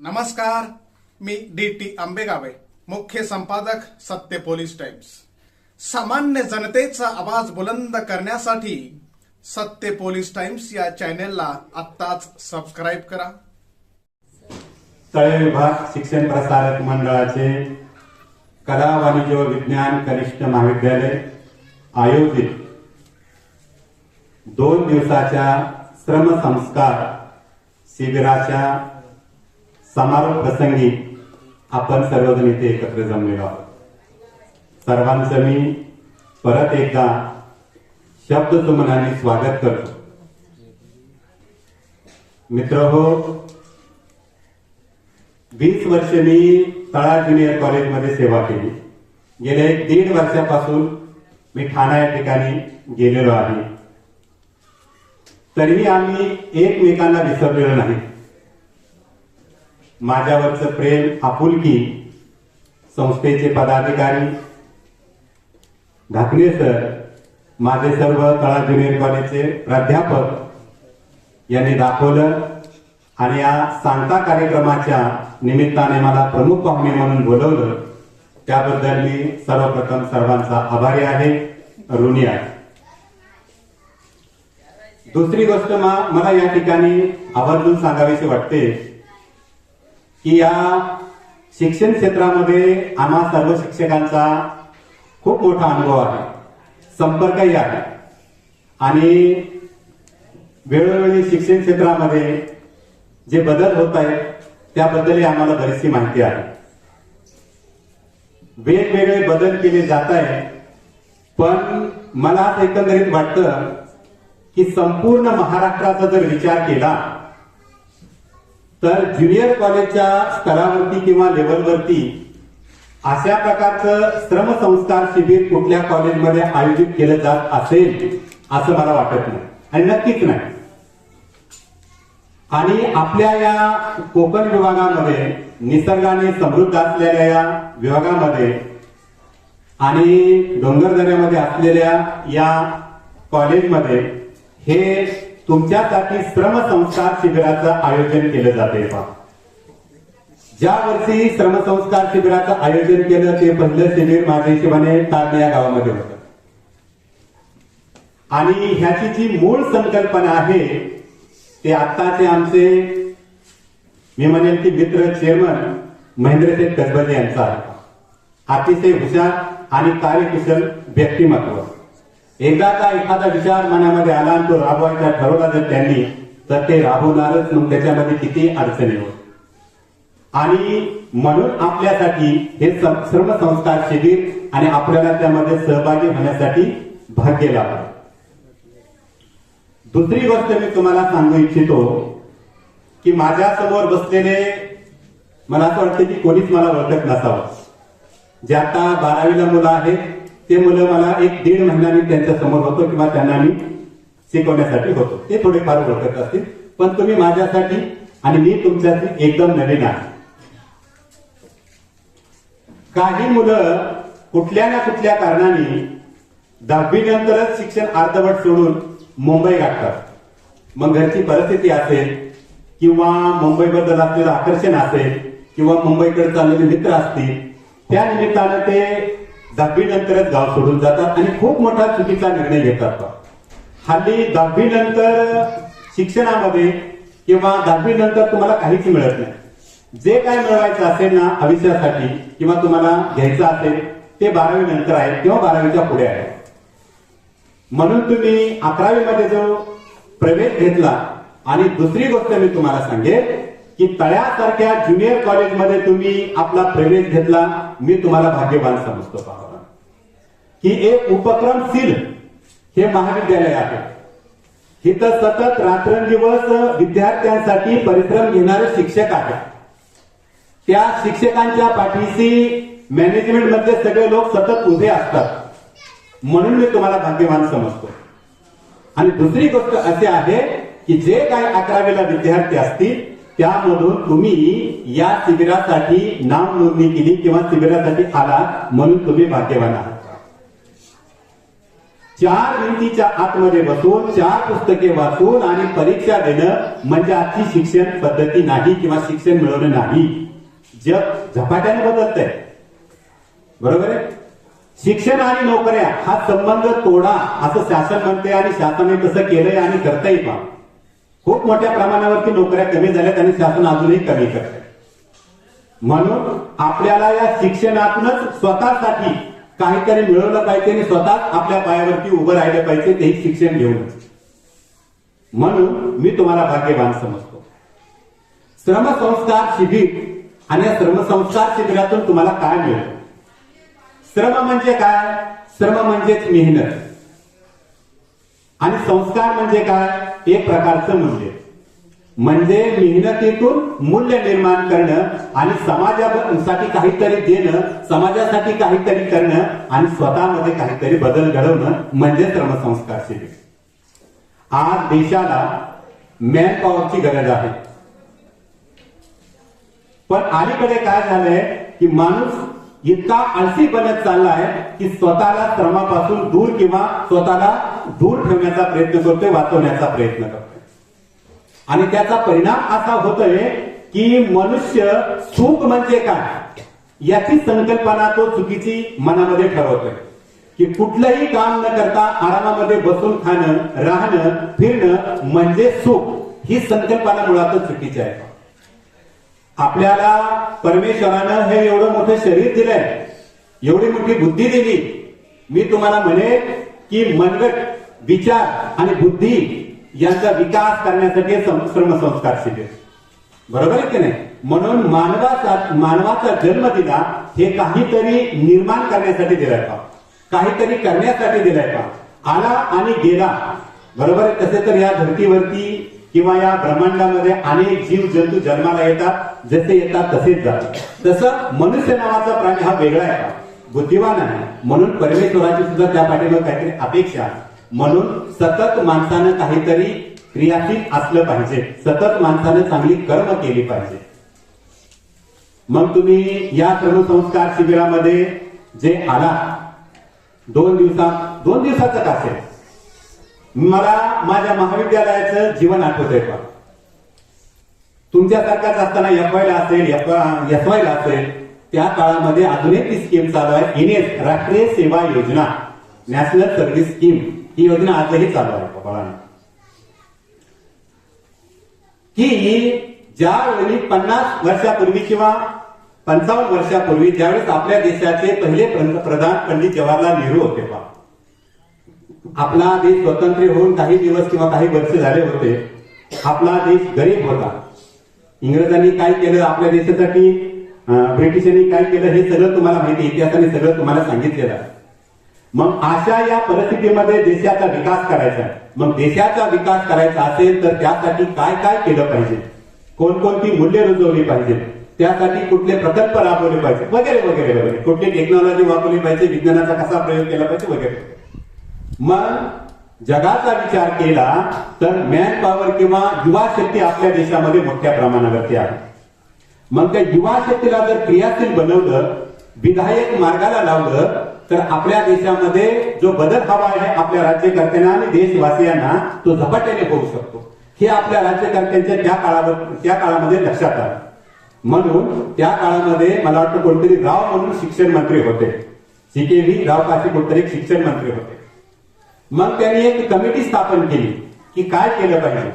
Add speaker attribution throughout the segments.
Speaker 1: नमस्कार मी D T आंबेगावे मुख्य संपादक सत्य पोलीस टाइम्स. सामान्य जनतेचा आवाज बुलंद करण्यासाठी सत्य पोलीस टाइम्स या चॅनेलला आत्ताच सबस्क्राईब करा.
Speaker 2: तळे विभाग शिक्षण प्रसारक मंडळाचे कला वाणिज्य व विज्ञान कनिष्ठ महाविद्यालय आयोजित दोन दिवसाच्या श्रमसंस्कार शिबिराच्या समारोप प्रसंगी आपण सर्वजण इथे एकत्र जमलेलो आहोत. सर्वांचं मी परत एकदा शब्द शब्दसुमनाने स्वागत करतो. मित्र हो वीस वर्ष मी तळा ज्युनियर कॉलेजमध्ये सेवा केली. गेल्या एक दीड वर्षापासून मी ठाणा या ठिकाणी गेलेलो आहे. तरीही आम्ही एकमेकांना विसरलेलो नाही. माझ्यावरचं प्रेम आपुलकी संस्थेचे पदाधिकारी. ढाकणे सर माझे सर्व तळा ज्युनियर कॉलेजचे प्राध्यापक यांनी दाखवलं आणि या सांगता कार्यक्रमाच्या निमित्ताने मला प्रमुख पाहुणे म्हणून बोलवलं. त्याबद्दल मी सर्वप्रथम सर्वांचा आभारी आहे ऋणी आहे. दुसरी गोष्ट मला या ठिकाणी आवर्जून सांगावीशी वाटते. की या शिक्षण क्षेत्रामध्ये आम्हा सर्व शिक्षकांचा खूप मोठा अनुभव आहे. संपर्कही आहे. आणि वेळोवेळी शिक्षण क्षेत्रामध्ये जे बदल होत आहेत त्याबद्दलही आम्हाला बरीचशी माहिती आहे. वेगवेगळे बदल केले जात आहे पण मला एकंदरीत वाटतं की संपूर्ण महाराष्ट्राचा जर विचार केला तर ज्युनियर कॉलेजच्या स्तरावरती किंवा लेवलवरती अशा प्रकारचं श्रमसंस्कार शिबिर कुठल्या कॉलेजमध्ये आयोजित केलं जात असेल असं मला वाटत नाही. आणि नक्कीच नाही. आणि आपल्या या कोकण विभागामध्ये निसर्गाने समृद्ध असलेल्या या विभागामध्ये आणि डोंगरदऱ्यामध्ये असलेल्या या कॉलेजमध्ये हे तुमच्यासाठी श्रमसंस्कार शिबिराचं आयोजन केलं जाते पहा. ज्या वर्षी श्रमसंस्कार शिबिराचं आयोजन केलं ते पहिलं शिबिर माझ्या हिशोबाने तारणे या गावामध्ये होतं. आणि ह्याची जी मूळ संकल्पना आहे ते आत्ताचे आमचे मी म्हणेन की मित्र चेअरमन महेंद्रशेठ कसबले यांचा आहे. अतिशय हुशार आणि कार्यकुशल व्यक्तिमत्व. एकदा का एखादा विचार मनामध्ये आला आणि तो राबवायचा ठरवला जर त्यांनी तर ते राबवणारच मग त्याच्यामध्ये किती अडचणी होत. आणि म्हणून आपल्यासाठी हे सर्व श्रमसंस्कार शिबिर आणि आपल्याला त्यामध्ये सहभागी होण्यासाठी भाग्य लाभलं. दुसरी गोष्ट मी तुम्हाला सांगू इच्छितो की माझ्यासमोर बसलेले मला असं वाटतं की कोणीच मला ओळखत नसावं. जे आता बारावीला मुलं आहेत ते मुलं मला एक दीड महिन्याने त्यांच्यासमोर होतो किंवा त्यांना मी शिकवण्यासाठी होतो. ते थोडेफार ओळखत असतील. पण तुम्ही माझ्यासाठी आणि मी तुमच्यासाठी एकदम नवीन आहे. काही मुलं कुठल्या ना कुठल्या कारणाने दहावी नंतरच शिक्षण अर्धवट सोडून मुंबई गाठतात. मग घरची परिस्थिती असेल किंवा मुंबईबद्दल असलेलं आकर्षण असेल किंवा मुंबईकडे चाललेले मित्र असतील त्या निमित्तानं ते दहावी नंतरच गाव सोडून जातात आणि खूप मोठा चुकीचा निर्णय घेतात हल्ली दहावी नंतर शिक्षणामध्ये किंवा दहावी नंतर तुम्हाला काहीच मिळत नाही. जे काय मिळवायचं असेल ना आयुष्यासाठी किंवा तुम्हाला घ्यायचं असेल ते बारावी नंतर आहे किंवा बारावीच्या पुढे आहे. म्हणून तुम्ही अकरावी मध्ये जो प्रवेश घेतला आणि दुसरी गोष्ट मी तुम्हाला सांगेन की तळ्यासारख्या ज्युनियर कॉलेजमध्ये तुम्ही आपला प्रवेश घेतला मी तुम्हाला भाग्यवान समजतो ही की एक उपक्रमशील हे महाविद्यालय आहे. इथं सतत रात्रंदिवस विद्यार्थ्यांसाठी परिश्रम घेणारे शिक्षक आहेत. त्या शिक्षकांच्या पाठीशी मॅनेजमेंट मधले सगळे लोक सतत उभे असतात. म्हणून मी तुम्हाला भाग्यवान समजतो. आणि दुसरी गोष्ट अशी आहे की जे काय अकरावीला विद्यार्थी असतील त्यामधून तुम्ही या शिबिरासाठी नाव नोंदणी केली किंवा शिबिरासाठी आला म्हणून तुम्ही भाग्यवान आहात. चार भिंतीच्या आतमध्ये बसून चार पुस्तके वाचून आणि परीक्षा देणं म्हणजे आजची शिक्षण पद्धती नाही किंवा शिक्षण मिळवणं नाही. जग झपाट्याने बदलत आहे बरोबर आहे? शिक्षण आणि नोकऱ्या हा संबंध तोडा असं शासन म्हणते आणि शासनाने तसं केलंय आणि करताही पा खूप मोठ्या प्रमाणावरती नोकऱ्या कमी झाल्यात आणि शासन अजूनही कमी करत म्हणून आपल्याला या शिक्षणातूनच स्वतःसाठी काहीतरी मिळवलं पाहिजे आणि स्वतःच आपल्या पायावरती उभं राहिलं पाहिजे तेही शिक्षण घेऊन. म्हणून मी तुम्हाला भाग्यवान समजतो. श्रमसंस्कार शिबिर आणि श्रमसंस्कार शिबिरातून तुम्हाला काय मिळेल श्रम म्हणजे काय? श्रम म्हणजेच मेहनत. आणि संस्कार म्हणजे काय? एक प्रकारचं मूल्य म्हणजे मेहनतीतून मूल्य निर्माण करणं आणि समाजासाठी काहीतरी देणं समाजासाठी काहीतरी करणं आणि स्वतःमध्ये काहीतरी बदल घडवणं म्हणजे श्रमसंस्कार शिबिर. आज देशाला मॅन पॉवरची गरज आहे. पण अलीकडे काय झालंय की माणूस इतका आळशी बनत चाललाय की स्वतःला श्रमापासून दूर किंवा स्वतःला दूर ठेवण्याचा प्रयत्न करतोय वाचवण्याचा प्रयत्न करतो आणि त्याचा परिणाम असा होतोय की मनुष्य सुख म्हणजे काय? याची संकल्पना तो चुकीची मनामध्ये ठरवतोय. की कुठलंही काम न करता आरामामध्ये बसून खाणं राहणं फिरणं म्हणजे सुख. ही संकल्पना मुळातच चुकीची आहे. आपल्याला परमेश्वरानं हे एवढं मोठं शरीर दिलंय एवढी मोठी बुद्धी दिली. मी तुम्हाला म्हणेन की मनगट विचार आणि बुद्धी यांचा विकास करण्यासाठी हे संस्कार श्रमसंस्कार शिबिर बरोबर आहे की नाही? म्हणून मानवाचा मानवाचा जन्म दिला हे काहीतरी निर्माण करण्यासाठी दिलाय का काहीतरी करण्यासाठी दिलाय का आला आणि गेला. बरोबर आहे? तसे तर या धर्तीवरती किंवा या ब्रह्मांडामध्ये अनेक जीव जंतू जन्माला येतात. जसे येतात तसेच जातात. तसं मनुष्य नावाचा प्राणी हा वेगळा आहे का बुद्धिवान आहे. म्हणून परमेश्वराची सुद्धा त्या पाठीमागे काहीतरी अपेक्षा आहे. म्हणून सतत माणसानं काहीतरी क्रियाशील असलं पाहिजे. सतत माणसानं चांगली कर्म केली पाहिजे. मग तुम्ही या सर्वसंस्कार शिबिरामध्ये जे आला दोन दिवसात दोन दिवसाचं का असेल? मला माझ्या महाविद्यालयाचं जीवन आठवत आहे का तुमच्यासारखाच असताना एफ ला असेल एफ ला असेल त्या काळामध्ये अजून एक ती स्कीम चालू आहे. एनएस राष्ट्रीय सेवा योजना नॅशनल सर्व्हिस स्कीम ही योजना आजही चालू आहे बाळांना की ज्यावेळी पन्नास वर्षापूर्वी किंवा पंचावन्न वर्षापूर्वी ज्यावेळेस आपल्या देशाचे पहिले पंतप्रधान पंडित जवाहरलाल नेहरू होते बा आपला देश स्वतंत्र होऊन काही दिवस किंवा काही वर्ष झाले होते आपला देश गरीब होता. इंग्रजांनी काय केलं आपल्या देशासाठी ब्रिटिशांनी काय केलं हे सगळं तुम्हाला माहिती इतिहासाने सगळं तुम्हाला सांगितलेलं आहे. मग अशा या परिस्थितीमध्ये देशाचा विकास करायचा. मग देशाचा विकास करायचा असेल तर त्यासाठी काय काय केलं पाहिजे? कोणकोणती मूल्य रुजवली पाहिजे? त्यासाठी कुठले प्रकल्प राबवले पाहिजे? वगैरे वगैरे वगैरे. कुठली टेक्नॉलॉजी वापरली पाहिजे? विज्ञानाचा कसा प्रयोग केला पाहिजे? वगैरे. मग जगाचा विचार केला तर मॅन पॉवर किंवा युवा शक्ती आपल्या देशामध्ये मोठ्या प्रमाणावरती आहे. मग त्या युवा शक्तीला जर क्रियाशील बनवलं विधायक मार्गाला लावलं तर आपल्या देशामध्ये जो बदल हवा आहे आपल्या राज्यकर्त्यांना आणि देशवासियांना तो झपाट्याने होऊ शकतो. हे आपल्या राज्यकर्त्यांच्या त्या काळावर त्या काळामध्ये लक्षात आलं. म्हणून त्या काळामध्ये मला वाटतं कोणतरी राव म्हणून शिक्षण मंत्री होते. सी के व्ही राव काशी कोणतरी शिक्षण मंत्री होते. मग त्यांनी एक कमिटी स्थापन केली की काय केलं पाहिजे?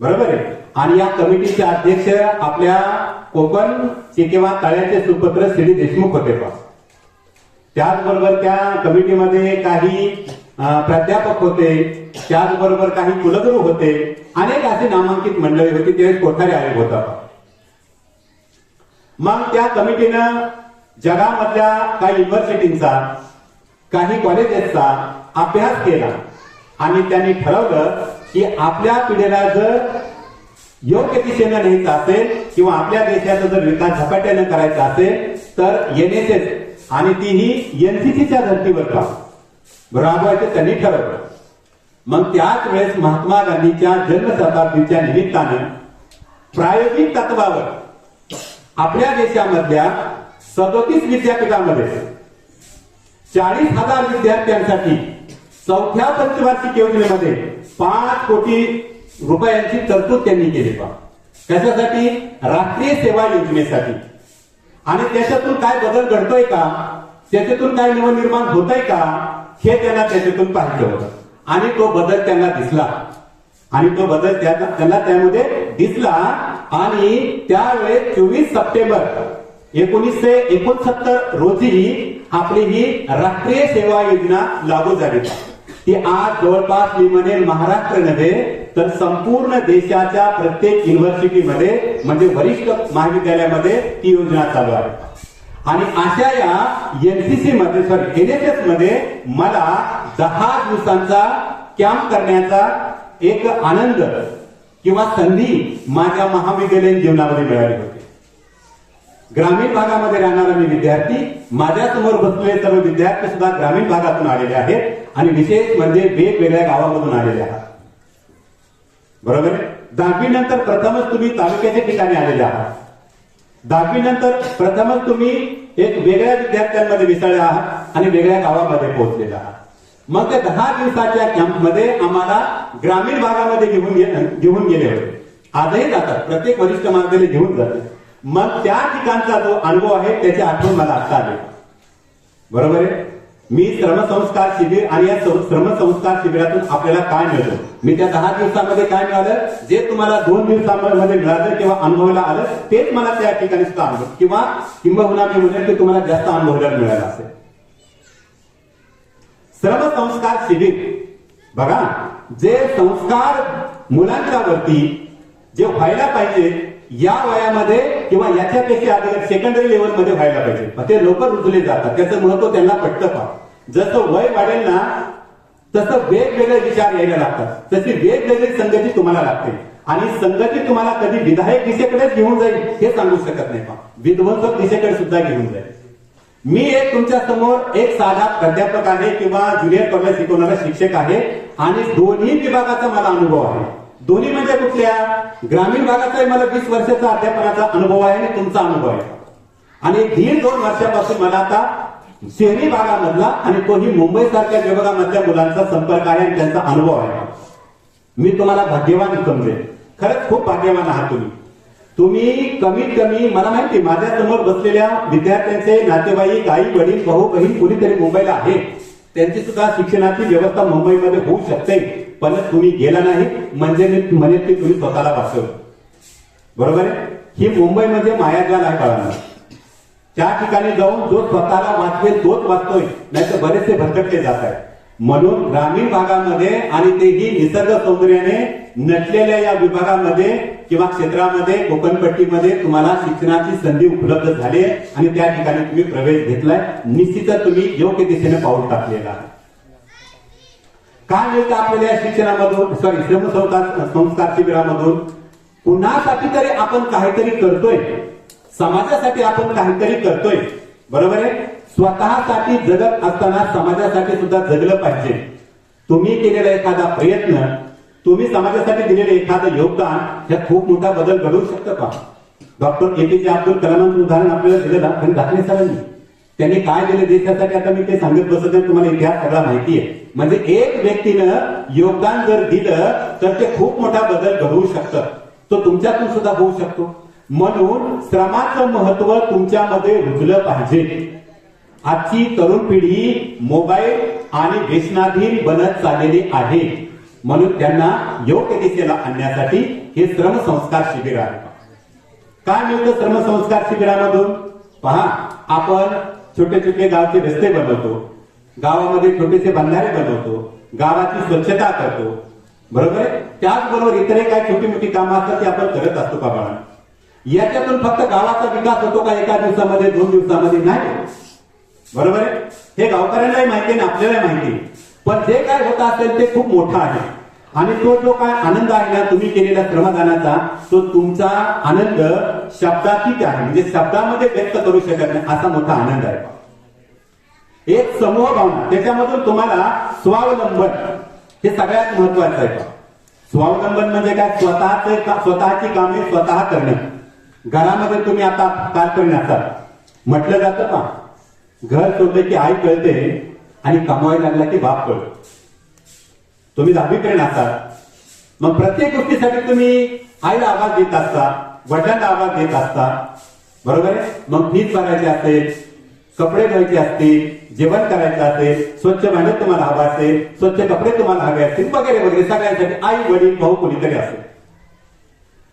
Speaker 2: बरोबर आहे? आणि या कमिटीचे अध्यक्ष आपल्या कोकण किंवा तळ्याचे सुपुत्र श्री देशमुख होते पास त्याचबरोबर त्या कमिटीमध्ये काही प्राध्यापक होते त्याचबरोबर काही कुलगुरू होते अनेक अशी नामांकित मंडळी होती ते कोठारी आयोग होता. मग त्या कमिटीनं जगामधल्या काही युनिव्हर्सिटींचा काही कॉलेजेसचा अभ्यास केला. आणि त्यांनी ठरवलं की आपल्या पिढीला जर योग्य दिशेनं न्यायचं असेल किंवा आपल्या देशाचा जर विकास झपाट्यानं करायचा असेल तर एनएसएस आणि तीही एनसीसीच्या धर्तीवर का? राबवायचं त्यांनी ठरवलं. मग त्याच वेळेस महात्मा गांधीच्या जन्मशताब्दीच्या निमित्तानं प्रायोगिक तत्वावर आपल्या देशामधल्या सदोतीस विद्यापीठामध्ये चाळीस हजार विद्यार्थ्यांसाठी चौथ्या पंचवार्षिक योजनेमध्ये पाच कोटी रुपयांची तरतूद त्यांनी केली बा. कशासाठी राष्ट्रीय सेवा योजनेसाठी आणि त्याच्यातून काय बदल घडतोय का? त्याच्यातून काय नवनिर्माण होतंय का? हे त्यांना त्याच्यातून पाहिजे होतं. आणि तो बदल त्यांना दिसला. आणि तो बदल त्यांना त्यांना त्यामध्ये दिसला आणि त्यावेळेस चोवीस सप्टेंबर एकोणीसशे एकोणसत्तर रोजी आपली ही राष्ट्रीय सेवा योजना लागू झाली. ती आज जवळपास मी म्हणेन महाराष्ट्र नव्हे तर संपूर्ण देशाच्या प्रत्येक युनिव्हर्सिटीमध्ये म्हणजे वरिष्ठ महाविद्यालयामध्ये ती योजना चालू आहे. आणि अशा या एनसीसी मध्ये सॉरी एनएसएसमध्ये मला दहा दिवसांचा कॅम्प करण्याचा एक आनंद किंवा संधी माझ्या महाविद्यालयीन जीवनामध्ये मिळाली होती. ग्रामीण भागामध्ये राहणारा मी विद्यार्थी माझ्यासमोर बसलेले सर्व विद्यार्थी सुद्धा ग्रामीण भागातून आलेले आहेत आणि विशेष म्हणजे वेगवेगळ्या गावामधून आलेले आहात. बरोबर आहे? दहावी नंतर प्रथमच तुम्ही तालुक्याच्या ठिकाणी आलेले आहात. दहावी नंतर प्रथमच तुम्ही एक वेगळ्या विद्यार्थ्यांमध्ये मिसळले आहात आणि वेगळ्या गावामध्ये पोहोचलेले आहात. मग त्या दहा दिवसाच्या कॅम्पमध्ये आम्हाला ग्रामीण भागामध्ये घेऊन घेऊन गेले होते. आजही जातात प्रत्येक वरिष्ठ मार्गाने घेऊन जाते मग त्या ठिकाणचा जो अनुभव आहे त्याची आठवण मला आता आली. बरोबर आहे? मी श्रमसंस्कार शिबिर आणि या श्रमसंस्कार शिबिरातून आपल्याला काय मिळतं मी त्या दहा दिवसामध्ये काय मिळालं? जे तुम्हाला दोन दिवसांमध्ये मिळालं किंवा अनुभवायला आलं तेच मला त्या ठिकाणी सुद्धा अनुभव किंवा किंबहुना मी म्हणेल की तुम्हाला जास्त अनुभवायला मिळालं असेल. श्रमसंस्कार शिबिर. बघा जे संस्कार मुलांच्या वरती जे व्हायला पाहिजे या वयामध्ये किंवा याच्यापेक्षा आधी सेकंडरी लेवलमध्ये व्हायला पाहिजे. मग ते लवकर रुजले जातात. त्याचं महत्त्व त्यांना पटतं पा जसं वय वाढेल ना तसं वेगवेगळे विचार यायला लागतात. तशी वेगवेगळी संगती तुम्हाला लागते. आणि संगती तुम्हाला कधी विधायक दिशेकडेच घेऊन जाईल हे सांगू शकत नाही पा विध्वंसक दिशेकडे सुद्धा घेऊन जाईल. मी एक तुमच्यासमोर एक साधा प्राध्यापक आहे किंवा ज्युनियर कॉलेज शिकवणारा शिक्षक आहे आणि दोन्ही विभागाचा मला अनुभव आहे. दोन्ही म्हणजे कुठल्या? ग्रामीण भागाचा मला वीस वर्षाचा अध्यापनाचा अनुभव आहे आणि तुमचा अनुभव आहे. आणि दीड दोन वर्षापासून मला आता शहरी भागामधला आणि तोही मुंबई सारख्या विभागामधल्या मुलांचा संपर्क आहे आणि त्यांचा अनुभव आहे. मी तुम्हाला भाग्यवान समजेल खरंच खूप भाग्यवान आहात तुम्ही. तुम्ही कमीत कमी मला माहिती माझ्यासमोर बसलेल्या विद्यार्थ्यांचे नातेवाईक आई वडील भाऊ बहीण कुणीतरी मुंबईला आहे. त्यांची सुद्धा शिक्षणाची व्यवस्था मुंबईमध्ये होऊ शकते. पण तुम्ही गेला नाही म्हणजे मी ते तुम्ही स्वतःला वाचवलं बरोबर आहे? ही मुंबईमध्ये म्हणजे मायाजाल आहे काळानं त्या ठिकाणी जाऊन जो स्वतःला वाचवेल तोच वाचतोय नाहीतर बरेचसे भरकटले जात आहेत. म्हणून ग्रामीण भागामध्ये आणि तेही निसर्ग सौंदर्याने नटलेल्या या विभागामध्ये किंवा क्षेत्रामध्ये कोकणपट्टीमध्ये तुम्हाला शिक्षणाची संधी उपलब्ध झाली आणि त्या ठिकाणी तुम्ही प्रवेश घेतलाय. निश्चितच तुम्ही योग्य दिशेने पाऊल टाकलेला आहे. काय मिळतं आपल्याला या शिक्षणामधून सॉरी श्रमसंस्कार संस्कार शिबिरामधून? कुणासाठी तरी आपण काहीतरी करतोय. समाजासाठी आपण काहीतरी करतोय. बरोबर आहे? स्वतःसाठी जगत असताना समाजासाठी सुद्धा जगलं पाहिजे. तुम्ही केलेला एखादा प्रयत्न तुम्ही समाजासाठी दिलेलं एखादं योगदान ह्यात खूप मोठा बदल घडवू शकतं का? डॉक्टर एपीजे अब्दुल कलामांचं उदाहरण आपल्याला दिलेलं आणि दाखले सरांनी त्यांनी काय केले देशासाठी? आता मी ते सांगत बसत नाही तुम्हाला इतिहास सगळा माहिती आहे म्हणजे एक व्यक्तीनं योगदान जर दिलं तर ते खूप मोठा बदल घडवू शकतं. तो तुमच्यातून सुद्धा होऊ शकतो. म्हणून श्रमाचं महत्त्व तुमच्यामध्ये रुजलं पाहिजे. आजची तरुण पिढी मोबाईल आणि व्यसनाधीन बनत चाललेली आहे. म्हणून त्यांना योग्य दिशेला आणण्यासाठी हे श्रमसंस्कार शिबिर आहे. काय मिळतं श्रमसंस्कार शिबिरामधून? पहा आपण छोटे छोटे गावचे रस्ते बनवतो. गावामध्ये छोटेसे बंधारे बनवतो. गावाची स्वच्छता करतो. बरोबर आहे? त्याचबरोबर इतरही काय छोटी मोठी कामं असतात ती आपण करत असतो का बाळा याच्यातून फक्त गावाचा विकास होतो का एका दिवसामध्ये दोन दिवसामध्ये? नाही. बरोबर आहे? हे गावकऱ्यांनाही माहिती आहे आणि आपल्यालाही माहिती आहे. पण जे काय होत असेल ते खूप मोठं आहे. आणि तो जो काय आनंद आहे ना तुम्ही केलेल्या श्रमदानाचा तो तुमचा आनंद शब्दातीत आहे. म्हणजे शब्दामध्ये व्यक्त करू शकत नाही असा मोठा आनंद आहे. एक समूह भावना त्याच्यामधून तुम्हाला स्वावलंबन हे सगळ्यात महत्वाचं आहे. स्वावलंबन म्हणजे काय? स्वतःचे स्वतःची कामे स्वतः करणे. घरामध्ये तुम्ही आता तात्पर्य असाल. म्हटलं जातं का? घर सोडलं की आई कळते आणि कमवायला लागला की बाप कळतो. तुम्ही दहावीपर्यंत असाल मग प्रत्येक गोष्टीसाठी तुम्ही आईला आवाज देत असता वडिलांना आवाज देत असता. बरोबर आहे? मग फीज भरायची असेल कपडे धुवायचे असतील जेवण करायचं असेल स्वच्छ भांडे तुम्हाला हवं असेल स्वच्छ कपडे तुम्हाला हवे असतील वगैरे वगैरे. सगळ्यांसाठी आई वडील भाऊ कोणीतरी असेल.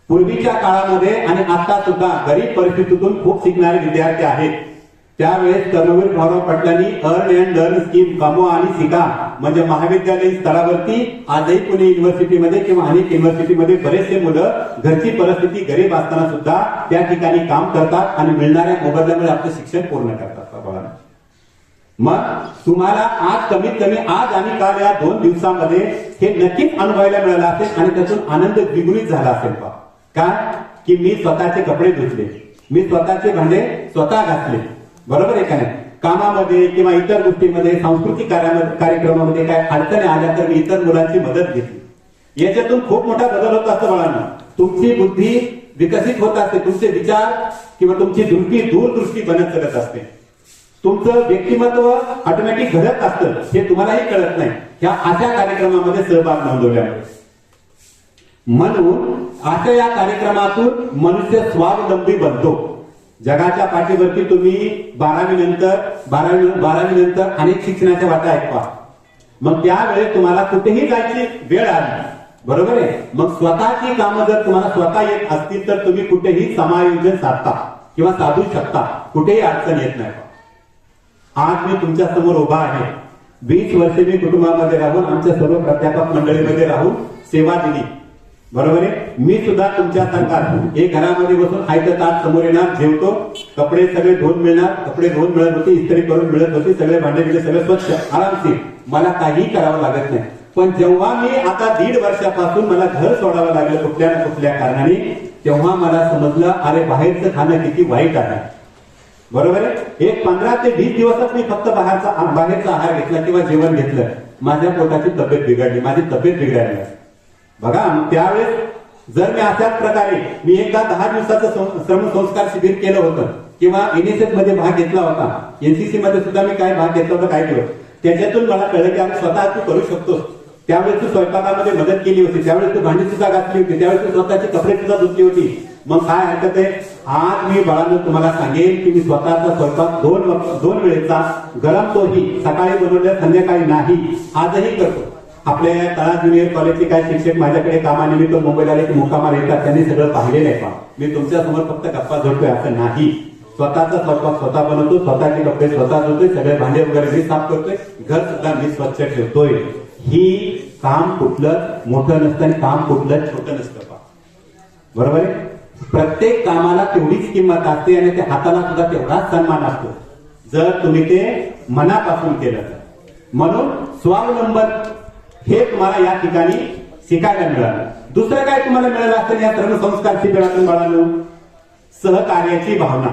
Speaker 2: पूर्वीच्या काळामध्ये आणि आता सुद्धा गरीब परिस्थितीतून खूप शिकणारे विद्यार्थी आहेत. त्यावेळेस कर्मवीर भाऊराव पाटलांनी अर्न अँड लर्न स्कीम कमवा आणि शिका. म्हणजे महाविद्यालयीन स्तरावरती आजही पुणे युनिव्हर्सिटीमध्ये किंवा अनेक युनिव्हर्सिटीमध्ये बरेचसे मुलं घरची परिस्थिती गरीब असताना सुद्धा त्या ठिकाणी काम करतात आणि मिळणाऱ्या मोबदल्यामुळे आपलं शिक्षण पूर्ण करतात. मग तुम्हाला आज कमीत कमी आज आणि काल या दोन दिवसामध्ये हे नक्कीच अनुभवायला मिळालं असेल आणि त्यातून आनंद द्विगुणित झाला असेल का? काय की मी स्वतःचे कपडे धुतले. मी स्वतःचे भांडे स्वतः घातले बरोबर आहे का नाही? कामामध्ये किंवा इतर गोष्टीमध्ये सांस्कृतिक कार्यक्रमामध्ये काय अडचणी आल्या तर मी इतर मुलांची मदत घेतली. याच्यातून खूप मोठा बदल होत असतो बाळांना तुमची बुद्धी विकसित होत असते. तुमचे विचार किंवा तुमची दृष्टी दूरदृष्टी बनत करत असते. तुमचं व्यक्तिमत्व ऑटोमॅटिक घडत असतं. हे तुम्हालाही कळत नाही. ह्या अशा कार्यक्रमामध्ये सहभाग नोंदवल्यामुळे. म्हणून अशा या कार्यक्रमातून मनुष्य स्वावलंबी बनतो. जगाच्या पाठीवरती तुम्ही बारावी नंतर बारावी बारावी नंतर अनेक शिक्षणाच्या वाटा ऐकवा. मग त्यावेळेस तुम्हाला कुठेही जायची वेळ आली बरोबर आहे? मग स्वतःची कामं जर तुम्हाला स्वतः येत असतील तर तुम्ही कुठेही समायोजन साधता किंवा साधू शकता. कुठेही अडचण येत नाही. आज मी तुमच्यासमोर उभा आहे. वीस वर्षे मी कुटुंबामध्ये राहून आमच्या सर्व प्राध्यापक मंडळीमध्ये राहून सेवा दिली. बरोबर आहे? मी सुद्धा तुमच्या संघात एक घरामध्ये बसून खायचं तास समोर येणार जेवतो कपडे सगळे धुवून मिळणार कपडे धुवून मिळत होते इस्त्री करून मिळत होते सगळे भांडे बिडे सगळे स्वच्छ आरामशीर. मला काही करावं लागत नाही. पण जेव्हा मी आता दीड वर्षापासून मला घर सोडावं लागलं कुठल्या ना कुठल्या कारणाने तेव्हा मला समजलं अरे बाहेरचं खाणं किती वाईट आहे. बरोबर आहे? एक पंधरा ते वीस दिवसच मी फक्त बाहेरचा बाहेरचा आहार घेतला किंवा जेवण घेतलं. माझ्या पोटाची तब्येत बिघडली माझी तब्येत बिघडायला बघा त्यावेळेस जर मी अशाच प्रकारे मी एकदा दहा दिवसाचं श्रमसंस्कार शिबिर केलं होतं किंवा एनएसएसमध्ये भाग घेतला होता एनसीसी मध्ये सुद्धा मी काय भाग घेतला होता काय दिवस त्याच्यातून मला कळलं की अरे स्वतः तू करू शकतोस. त्यावेळेस तू स्वयंपाकामध्ये मदत केली होती त्यावेळेस तू भांडी सुद्धा घातली होती त्यावेळेस तू स्वतःचे कपडे सुद्धा धुतली होती. मग काय हरकत आहे? आज मी बाळांनो तुम्हाला सांगेन की मी स्वतःचा स्वयंपाक दोन दोन वेळेचा गरम तोही सकाळी बनवल्या संध्याकाळी नाही आजही करतो. आपल्या या तळा ज्युनियर कॉलेजचे काही शिक्षक माझ्याकडे कामानिमित्त मुंबईला एक की येतात. त्यांनी सगळं पाहिलेलं आहे. का मी तुमच्यासमोर फक्त गप्पा झोडतोय असं नाही. स्वतःचा स्वयंपाक स्वतः बनवतो स्वतःचे कपडे स्वतः धुतोय सगळे भांडे वगैरे मी साफ करतोय घर सुद्धा मी स्वच्छ ठेवतोय. ही काम कुठलं मोठं नसतं आणि काम कुठलं छोटं नसतं पा बरोबर आहे? प्रत्येक कामाला तेवढीच किंमत असते आणि त्या हाताला सुद्धा तेवढाच सन्मान असतो. जर तुम्ही ते मनापासून केलं तर. म्हणून स्वावलंबन हे तुम्हाला या ठिकाणी शिकायला मिळालं. दुसरं काय तुम्हाला मिळालं असतं या सर्व संस्कार शिबिरातून मिळालं सहकार्याची भावना.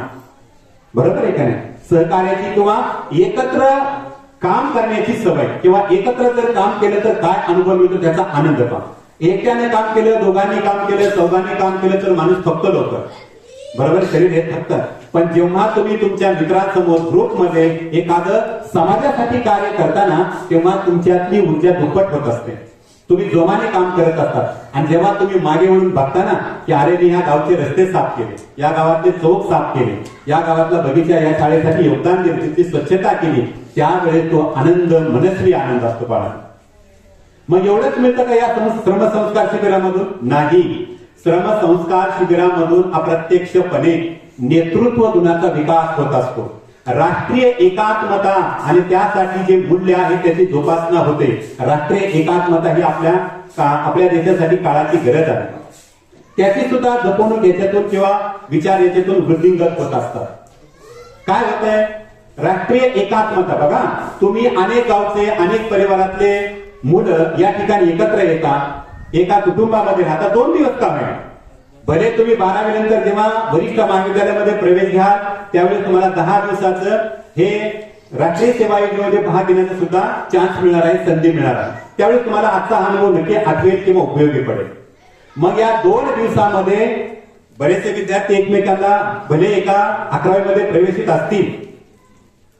Speaker 2: बरोबर आहे का नाही? सहकार्याची किंवा एकत्र काम करण्याची सवय किंवा एकत्र जर काम केलं तर काय अनुभव मिळतो त्याचा आनंद पहा. एकट्याने काम केलं दोघांनी काम केलं चौघांनी काम केलं तर माणूस फक्त लवकर. बरोबर शरीर हे थकतं. पण जेव्हा तुम्ही तुमच्या मित्रांसमोर ग्रुपमध्ये एखादं समाजासाठी कार्य करताना तेव्हा तुमच्यातली ऊर्जा दुप्पट होत असते. तुम्ही जोमाने काम करत असतात. आणि जेव्हा तुम्ही मागे वळून बघता ना की अरे मी ह्या गावचे रस्ते साफ केले या गावातले चौक साफ केले या गावातला बगीचा या शाळेसाठी योगदान दिले तिथली स्वच्छता केली त्यावेळेस तो आनंद मनस्वी आनंद असतो बाळा. मग एवढंच मिळतं का या श्रमसंस्कार शिबिरामधून? नाही. श्रमसंस्कार शिबिरामधून अप्रत्यक्षपणे नेतृत्व गुणाचा विकास होत असतो. राष्ट्रीय एकात्मता आणि त्यासाठी जे मूल्य आहे त्याची जोपासना होते. राष्ट्रीय एकात्मता ही आपल्या का- आपल्या देशासाठी काळाची गरज आहे. त्याची सुद्धा जपवणूक याच्यातून किंवा विचार याच्यातून वृद्धिंगत होत असतात. काय होत आहे राष्ट्रीय एकात्मता. बघा तुम्ही अनेक गावचे अनेक परिवारातले मुलं या ठिकाणी एकत्र येतात. एका कुटुंबामध्ये राहता दोन दिवस का आहे भले तुम्ही बारावी नंतर जेव्हा वरिष्ठ महाविद्यालयामध्ये प्रवेश घ्या त्यावेळेस तुम्हाला दहा दिवसाचं हे राष्ट्रीय सेवा योजनेमध्ये भाग घेण्याचा सुद्धा चान्स मिळणार आहे संधी मिळणार आहे. त्यावेळेस तुम्हाला आजचा हा अनुभव नक्की आठवेल किंवा उपयोगी पडेल. मग या दोन दिवसामध्ये बरेचसे विद्यार्थी एकमेकांना भले एका अकरावीमध्ये प्रवेशित असतील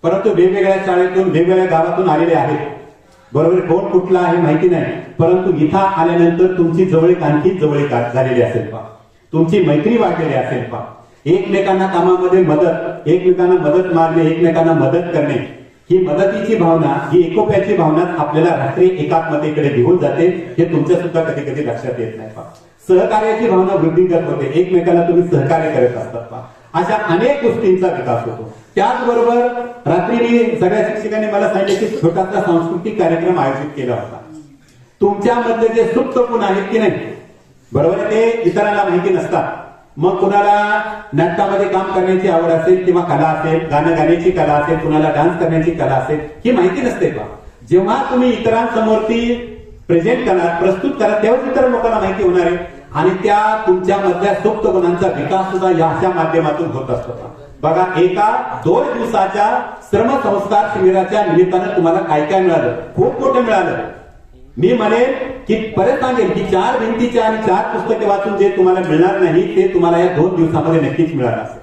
Speaker 2: परंतु वेगवेगळ्या शाळेतून वेगवेगळ्या गावातून आलेले आहेत. बरोबर कोण कुठला आहे माहिती नाही. परंतु इथं आल्यानंतर तुमची जवळीक आणखी जवळीक झालेली असेल पा तुमची मैत्री वाढलेली असेल पा एकमेकांना कामामध्ये मदत एकमेकांना मदत मारणे एकमेकांना मदत करणे ही मदतीची भावना ही एकोप्याची भावना आपल्याला रात्री एकात्मतेकडे घेऊन जाते. हे तुमच्या सुद्धा कधी कधी लक्षात येत नाही पा सहकार्याची भावना वृद्धिंगत होते. एकमेकाला तुम्ही सहकार्य करत असतात पा अशा अनेक गोष्टींचा विकास होतो. त्याचबरोबर रात्री मी सगळ्या शिक्षकांनी मला सांगितलं की छोटासा सांस्कृतिक कार्यक्रम आयोजित केला होता. तुमच्यामधले जे सुप्त गुण आहेत की नाही बरोबर ते इतरांना माहिती नसतात. मग कुणाला नाटकामध्ये काम करण्याची आवड असेल किंवा कला असेल गाणं गाण्याची कला असेल कुणाला डान्स करण्याची कला असेल ही माहिती नसते का जेव्हा तुम्ही इतरांसमोर ती प्रेझेंट करणार प्रस्तुत करा तेव्हाच इतर लोकांना माहिती होणार आहे. आणि त्या तुमच्यामधल्या सुप्त गुणांचा विकास सुद्धा या अशा माध्यमातून होत असतो बघा एका दोन दिवसाच्या श्रमसंस्कार शिबिराच्या निमित्तानं तुम्हाला काय काय मिळालं? खूप मोठं मिळालं. मी म्हणेन की परत सांगेन की चार भिंतीच्या आणि चार पुस्तके वाचून जे तुम्हाला मिळणार नाही ते तुम्हाला या दोन दिवसामध्ये नक्कीच मिळणार असेल.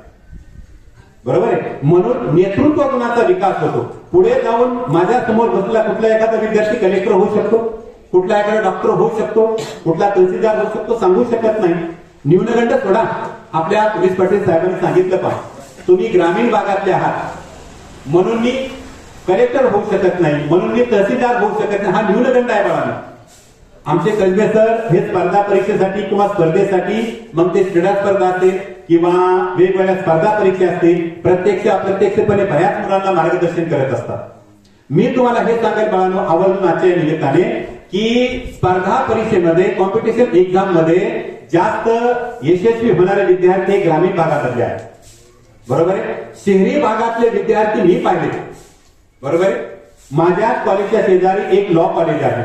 Speaker 2: बरोबर आहे? म्हणून नेतृत्व गुणाचा विकास होतो. पुढे जाऊन माझ्यासमोर बसला कुठला एखादा विद्यार्थी कलेक्टर होऊ शकतो कुठला एखादा डॉक्टर होऊ शकतो कुठला तहसीलदार होऊ शकतो सांगू शकत नाही. न्यूनगंड सोडा. आपल्या पोलीस पाटील साहेबांनी सांगितलं पाहिजे. तुम्ही ग्रामीण भागातले आहात. म्हणून मी कलेक्टर होऊ शकत नाही म्हणून मी तहसीलदार होऊ शकत नाही. हा न्यूनगंड आहे बाळांनो. आमचे कसबे सर हे स्पर्धा परीक्षेसाठी किंवा स्पर्धेसाठी मग ते क्रीडा स्पर्धा असेल किंवा वेगवेगळ्या स्पर्धा परीक्षा असतील प्रत्यक्ष अप्रत्यक्षपणे बऱ्याच मुलांना मार्गदर्शन करत असतात. मी तुम्हाला हे सांगेल बाळांनो आवर्जून आजच्या निमित्ताने की स्पर्धा परीक्षेमध्ये कॉम्पिटिशन एक्झाममध्ये जास्त यशस्वी होणारे विद्यार्थी ग्रामीण भागातले आहेत. बरोबर आहे? शहरी भागातले विद्यार्थी मी पाहिले. बरोबर आहे? माझ्या कॉलेजच्या शेजारी एक लॉ कॉलेज आहे.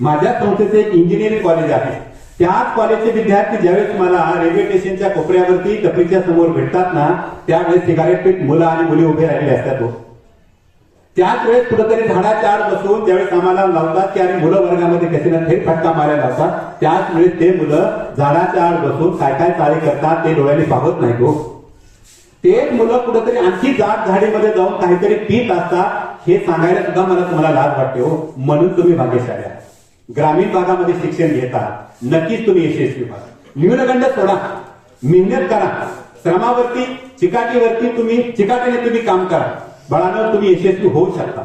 Speaker 2: माझ्या संस्थेचे एक इंजिनिअरिंग कॉलेज आहे. त्याच कॉलेजचे विद्यार्थी ज्यावेळेस मला रेल्वे स्टेशनच्या कोपऱ्यावरती टपरीच्या समोर भेटतात ना त्यावेळेस सिगारेट पीठ मुलं आणि मुली उभे राहिले असतात तो त्याच वेळेस कुठेतरी झाडाच्या आड बसून ज्यावेळेस आम्हाला लावतात की आणि मुलं वर्गामध्ये कसे ना थेट फटका मारायला लावतात. त्याच वेळेस ते मुलं झाडाच्या आड बसून काय काय चाळे करतात ते डोळ्याने पाहत नाही तो हो. ते मुलं कुठेतरी आणखी जात झाडीमध्ये जाऊन काहीतरी पीत असतात हे सांगायला सुद्धा मला तुम्हाला लाज वाटते हो. म्हणून तुम्ही भाग्यशाली आहात ग्रामीण भागामध्ये शिक्षण घेता नक्कीच तुम्ही यशस्वी व्हा न्यूनगंड सोडा मेहनत करा. श्रमावरती चिकाटीवरती तुम्ही चिकाटीने तुम्ही काम करा. बळानं तुम्ही यशस्वी होऊ शकता.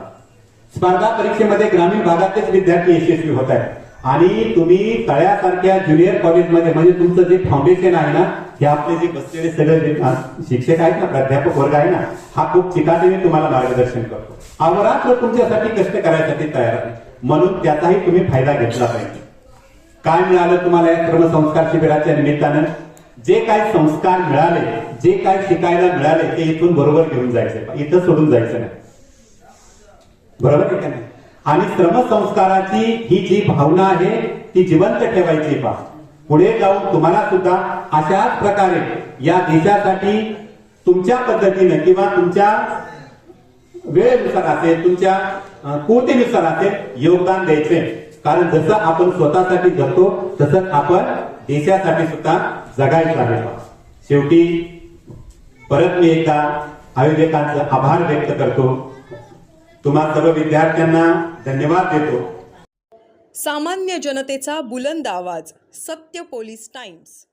Speaker 2: स्पर्धा परीक्षेमध्ये ग्रामीण भागातलेच विद्यार्थी यशस्वी होत आहेत. आणि तुम्ही तळ्यासारख्या ज्युनियर कॉलेजमध्ये म्हणजे तुमचं जे फाउंडेशन आहे ना हे आपले जे बसलेले सगळे शिक्षक आहेत ना प्राध्यापक वर्ग आहे ना हा खूप चिकाटीने तुम्हाला मार्गदर्शन करतो. अवरात्र तुमच्यासाठी कष्ट करायसाठी तयार आहे. म्हणून त्याचाही तुम्ही फायदा घेतला पाहिजे. काय मिळालं तुम्हाला या क्रमसंस्कार शिबिराच्या निमित्तानं? जे काय संस्कार मिळाले जे काय शिकायला मिळाले ते इथून बरोबर घेऊन जायचे. इथं सोडून जायचं नाही. बरोबर आहे का नाही? आणि श्रमसंस्काराची ही जी भावना आहे ती जिवंत ठेवायची पा पुढे जाऊन तुम्हाला सुद्धा अशाच प्रकारे या देशासाठी तुमच्या पद्धतीने किंवा तुमच्या वेळेनुसार असेल तुमच्या अ, कुवतीनुसार असेल योगदान द्यायचे. कारण जसं आपण स्वतःसाठी जगतो तसंच आपण देशासाठी सुद्धा जगायचं आहे. शेवटी परत मी एकदा आयोजकांचं आभार व्यक्त करतो. तुम्हा सर्व विद्यार्थ्यांना धन्यवाद देतो.
Speaker 3: सामान्य जनतेचा बुलंद आवाज सत्य पोलीस टाइम्स.